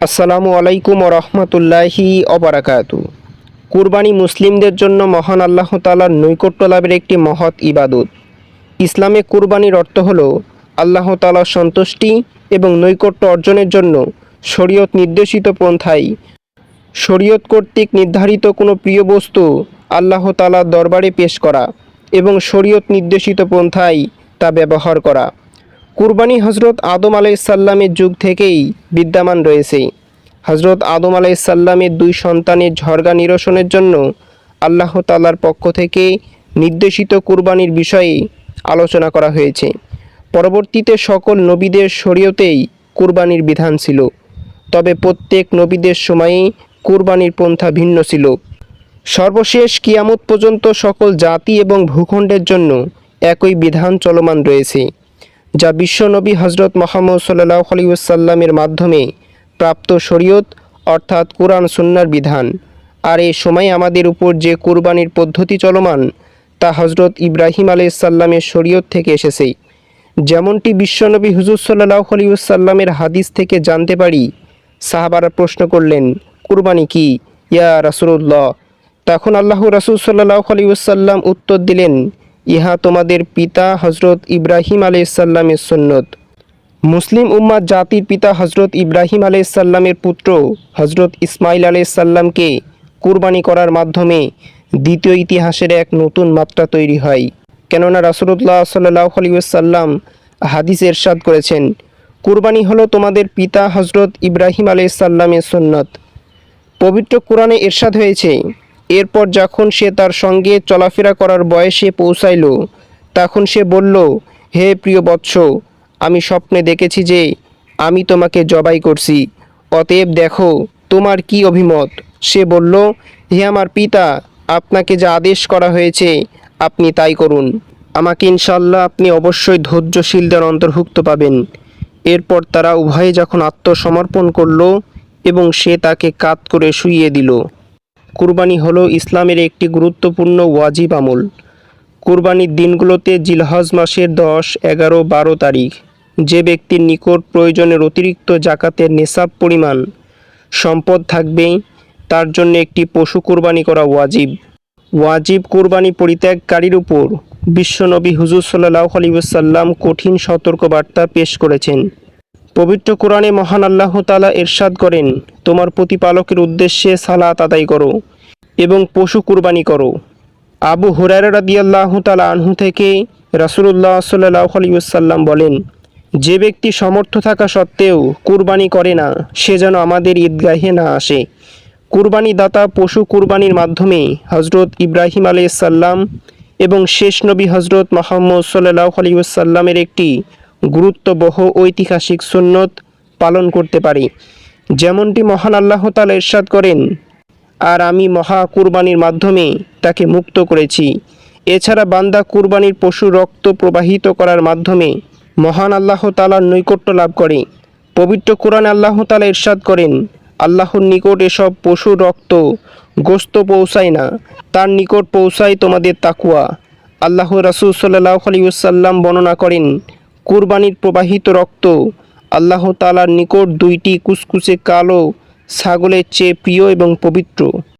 আসসালামু আলাইকুম রহমতুল্লাহি অবরাকাতু কুরবানি মুসলিমদের জন্য মহান আল্লাহ তালার নৈকট্য লাভের একটি মহৎ ইবাদত। ইসলামে কুরবানির অর্থ হল আল্লাহ তালার সন্তুষ্টি এবং নৈকট্য অর্জনের জন্য শরীয়ত নির্দেশিত পন্থাই শরীয়ত কর্তৃক নির্ধারিত কোনো প্রিয় বস্তু আল্লাহ তালার দরবারে পেশ করা এবং শরীয়ত নির্দেশিত পন্থায় তা ব্যবহার করা। কুরবানি হজরত আদম আলাইসাল্লামের যুগ থেকেই বিদ্যমান রয়েছে। হজরত আদম আলাইসাল্লামের দুই সন্তানের ঝরগা নিরসনের জন্য আল্লাহ তালার পক্ষ থেকে নির্দেশিত কুরবানির বিষয়ে আলোচনা করা হয়েছে। পরবর্তীতে সকল নবীদের শরীয়তেই কুরবানির বিধান ছিল। তবে প্রত্যেক নবীদের সময়ে কুরবানির পন্থা ভিন্ন ছিল। সর্বশেষ কিয়ামত পর্যন্ত সকল জাতি এবং ভূখণ্ডের জন্য একই বিধান চলমান রয়েছে। যা বিশ্বনবী হজরত মোহাম্মদ সাল্লাহ আলিউসাল্লামের মাধ্যমে প্রাপ্ত শরীয়ত, অর্থাৎ কোরআন সুন্নার বিধান। আর এই সময় আমাদের উপর যে কুরবানির পদ্ধতি চলমান, তা হজরত ইব্রাহিম আলাইসাল্লামের শরীয়ত থেকে এসেছে। যেমনটি বিশ্বনবী হুজুর সাল্লাহ আলিউসাল্লামের হাদিস থেকে জানতে পারি, সাহাবারা প্রশ্ন করলেন, কুরবানি কি? ইয়া রাসুল্লাহ তখন আল্লাহ রাসুল সাল্লাহ আলিউসাল্লাম উত্তর দিলেন ইহা তোমাদের পিতা হজরত ইব্রাহিম আলাইসাল্লামের সুন্নত। মুসলিম উম্মাদ জাতির পিতা হজরত ইব্রাহিম আলাইসাল্লামের পুত্র হজরত ইসমাইল আলাইসাল্লামকে কুরবানি করার মাধ্যমে দ্বিতীয় ইতিহাসের এক নতুন মাত্রা তৈরি হয়। কেননা রাসুলুল্লাহ সাল্লাহ আলিউসাল্লাম হাদিস এরশাদ করেছেন, কুরবানি হলো তোমাদের পিতা হজরত ইব্রাহিম আলাইসাল্লামের সুন্নত। পবিত্র কোরআনে এরশাদ হয়েছে এরপর যখন সে তার সঙ্গে চলাফেরা করার বয়সে পৌঁছাইল, তখন সে বলল, হে প্রিয় বৎস, আমি স্বপ্নে দেখেছি যে আমি তোমাকে জবাই করছি। অতএব দেখো, তোমার কি অভিমত? সে বলল, হে আমার পিতা, আপনাকে যা আদেশ করা হয়েছে, আপনি তাই করুন। আমাকে ইনশাল্লাহ আপনি অবশ্যই ধৈর্যশীলদের অন্তর্ভুক্ত পাবেন। এরপর তারা উভয়ে যখন আত্মসমর্পণ করল এবং সে তাকে কাত করে শুইয়ে দিল। কুরবানি হলো ইসলামের একটি গুরুত্বপূর্ণ ওয়াজিব আমল। কুরবানির দিনগুলোতে জিলহজ মাসের দশ, এগারো, বারো তারিখ। যে ব্যক্তির নিকট প্রয়োজনের অতিরিক্ত জাকাতের নেশাব পরিমাণ, সম্পদ থাকবে, তার জন্য একটি পশু কুরবানি করা ওয়াজিব। ওয়াজিব কুরবানি পরিত্যাগকারীর উপর বিশ্বনবী হুজুর সাল্লাহ আলিউসাল্লাম কঠিন সতর্কবার্তা পেশ করেছেন। পবিত্র কোরআনে মহান আল্লাহ তালা এরশাদ করেন, তোমার প্রতিপালকের উদ্দেশ্যে সালাত আদায় করো এবং পশু কুরবানি করো। আবু হুরায়রা রাদিয়াল্লাহু তালা আনহু থেকে রাসুলুল্লাহ সাল্লাহ আলিউসাল্লাম বলেন, যে ব্যক্তি সমর্থ থাকা সত্ত্বেও কুরবানি করে না, সে যেন আমাদের ঈদগাহে না আসে। কুরবানি দাতা পশু কুরবানির মাধ্যমে হজরত ইব্রাহিম আলাইসাল্লাম এবং শেষ নবী হজরত মোহাম্মদ সাল্লাহ আলিউসাল্লামের একটি গুরুত্ববহ ঐতিহাসিক সুন্নত পালন করতে পারি। যেমনটি মহান আল্লাহ তালা ইরশাদ করেন, আর আমি মহা কুরবানির মাধ্যমে তাকে মুক্ত করেছি। এছাড়া বান্দা কুরবানির পশু রক্ত প্রবাহিত করার মাধ্যমে মহান আল্লাহ তালার নৈকট্য লাভ করে। পবিত্র কোরআন আল্লাহ তালা ইরশাদ করেন, আল্লাহর নিকট এসব পশু রক্ত গোস্ত পৌঁছায় না, তার নিকট পৌঁছায় তোমাদের তাকুয়া। আল্লাহ রাসুল সাল্লাহ আলিউসাল্লাম বর্ণনা করেন কুরবানির প্রবাহিত রক্ত। আল্লাহ তালার নিকট দুইটি কুসকুসে কালো ছাগলের চেয়ে প্রিয় এবং পবিত্র।